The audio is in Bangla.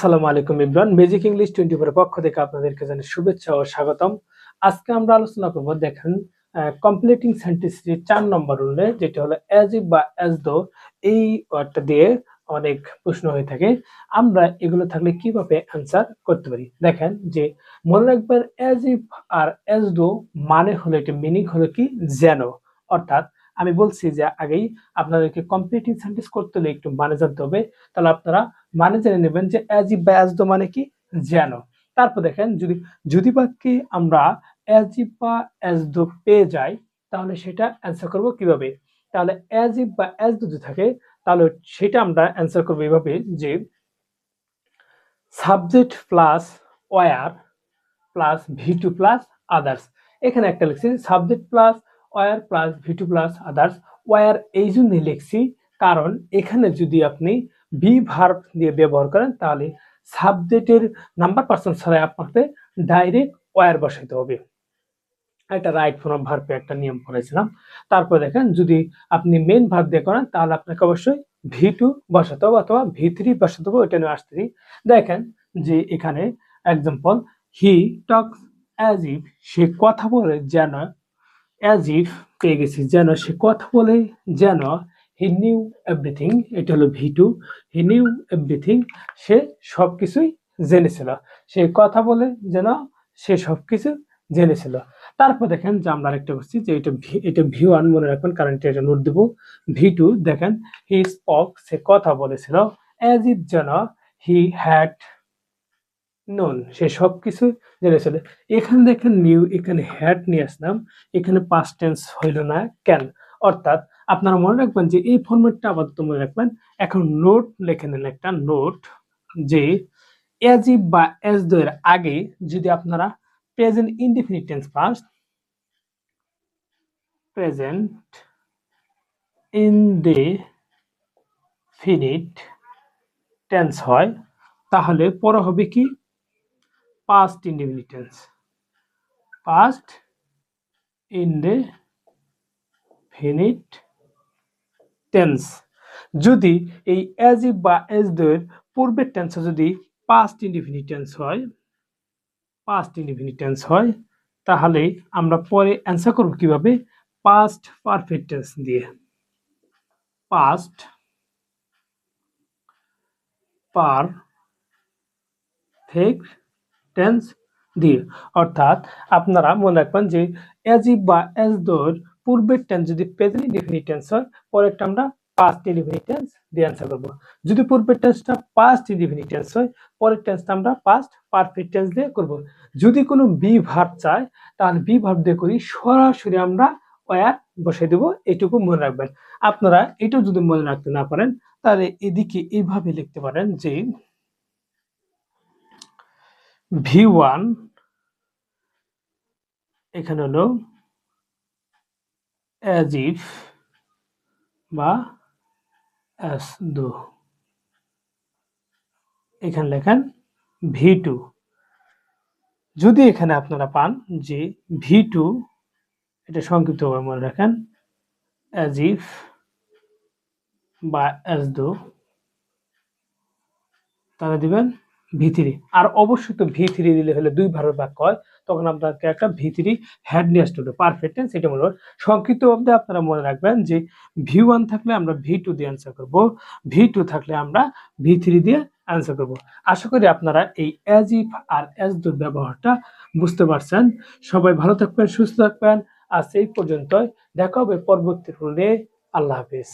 আসসালামু আলাইকুম, Imran. Magic English twenty four পক্ষ থেকে আপনাদেরকে জানাই শুভেচ্ছা ও স্বাগতম। আজকে আমরা আলোচনা করব, দেখেন কমপ্লিটিং সেন্টেন্সের চার নম্বর রুলে যেটা হলো অ্যাজ ইফ বা অ্যাজ দো এই ওয়ার্ডটা দিয়ে অনেক প্রশ্ন হয়ে থাকে। আমরা এগুলো থাকলে কীভাবে অ্যান্সার করতে পারি? দেখেন যে, মনে রাখবেন as if R as though মানে হলো এটা মিনিং হলো কি? যেন। অর্থাৎ আমি বলছি যে আগেই আপনাদেরকে কমপ্লিটিং সেন্টেন্স করতে হলে একটু মানে জানতে হবে। তাহলে আপনারা মানে জেনে নেবেন যে অ্যাজ ইফ বা অ্যাজ দো মানে কি? যেন। তারপর দেখেন, যদি যদি বাক্যে আমরা অ্যাজ ইফ বা অ্যাজ দো পেয়ে যাই, তাহলে সেটা অ্যান্সার করব কীভাবে? তাহলে অ্যাজ ইফ বা অ্যাজ দো যদি থাকে, তাহলে সেটা আমরা অ্যান্সার করব এভাবে যে subject plus were plus V two plus others এখানে একটা লিখছি subject plus were plus V two plus others were এই জন্যই লিখছি, কারণ এখানে যদি আপনি বি ভার্ব দিয়ে ব্যবহার করেন, তাহলে সাবজেক্টের নাম্বার পার্সন ছাড়াই আপনাকে ডাইরেক্ট ওয়ার বসাইতে হবে। একটা রাইট ফর্ম ভার্বে একটা নিয়ম করেছিলাম। তারপর দেখেন, যদি আপনি মেন ভার্ব দিয়ে করেন, তাহলে আপনাকে অবশ্যই ভি টু বসাতে হবে অথবা ভি থ্রি বসাতে হবে, ওইটা নিয়ে আসতে দেখেন যে এখানে example he talks as if সে কথা বলে যেন অ্যাজ ইফ পেয়ে গেছি যেন সে কথা বলে, যেন হি নিউ এভরিথিং এটা হলো V two he knew everything সে সব কিছুই জেনেছিল। সে কথা বলে যেন সে সব কিছু জেনেছিল। তারপর দেখেন যে আমরা আরেকটা করছি যে এটা ভি এটা ভি ওয়ান মনে রাখবেন, কারণ এটা এটা নোট দেবো। ভি টু দেখেন হি স্পক সে কথা বলেছিল অ্যাজ ইফ যেন হি হ্যাড নোন সে সব কিছু জেনেছিল এখানে দেখেন নিউ, এখানে হ্যাড নিয়ে আসলাম। এখানে পাস্ট টেন্স হইল না ক্যান অর্থাৎ আপনারা মনে রাখবেন যে এই ফর্মেটটা আপাতত মনে রাখবেন। এখন নোট লিখে নেন একটা নোট যে এজ ইফ বা এজ দো এর আগে যদি আপনারা present indefinite tense past present indefinite tense হয়, তাহলে পরে হবে কি? Past indefinite tense যদি এই অ্যাজ ইফ বা এজ দোয়ের পূর্বের টেন্স যদি পাস্ট ইনডিফিনিট টেন্স হয় পাস্ট ইনডিফিনিট টেন্স হয়, তাহলে আমরা পরে অ্যান্সার করব কীভাবে? পাস্ট পারফেক্ট টেন্স দিয়ে। পাস্ট পার ফেক টেন্স দিয়ে। অর্থাৎ আপনারা মনে রাখবেন যে অ্যাজ ইফ বা অ্যাজ দোর পূর্বের টেন্স যদি প্রেজেন্ট ইনডিফিনিট টেন্স হয়, পরেরটা আমরা পাস্ট ইনডিফিনিট টেন্স দিয়ে অ্যান্সার করব। যদি পূর্বের টেন্সটা পাস্ট ইনডিফিনিট টেন্স হয়, পরের টেন্সটা আমরা পাস্ট পারফেক্ট টেন্স দিয়ে করব। যদি কোনো বি ভার্ব চায়, তাহলে বি ভার্ব দিয়ে করি, সরাসরি আমরা ওয়ার বসে দেব, এটুকু মনে রাখবেন। আপনারা এটাও যদি মনে রাখতে না পারেন, তাহলে এদিকে এইভাবে লিখতে পারেন যে ভি ওয়ান, এখানে হলো অ্যাজ ইফ বা অ্যাস দো এখানে লেখেন ভি টু। যদি এখানে আপনারা পান যে ভি টু, এটা সংক্ষিপ্তভাবে মনে রাখেন অ্যাজ ইফ বা অ্যাজ দো তাহলে দিবেন ভি থ্রি আর অবশ্যই তো ভি থ্রি দিলে হলে দুই ভারের বাক্য হয় তখন আপনাকে একটা ভি থ্রি হ্যাড নিয়ে আসতে হবে পারফেক্ট টেন্স এটা সংক্ষিপ্ত অব্দে আপনারা মনে রাখবেন যে ভি ওয়ান থাকলে আমরা ভি টু দিয়ে অ্যান্সার করব ভি টু থাকলে আমরা ভি থ্রি দিয়ে অ্যান্সার করব। আশা করি আপনারা এই অ্যাজ ইফ আর অ্যাজ দুর ব্যবহারটা বুঝতে পারছেন। সবাই ভালো থাকবেন, সুস্থ থাকবেন। আর সেই পর্যন্তই। দেখা হবে পরবর্তী রুলে আল্লাহ হাফিজ।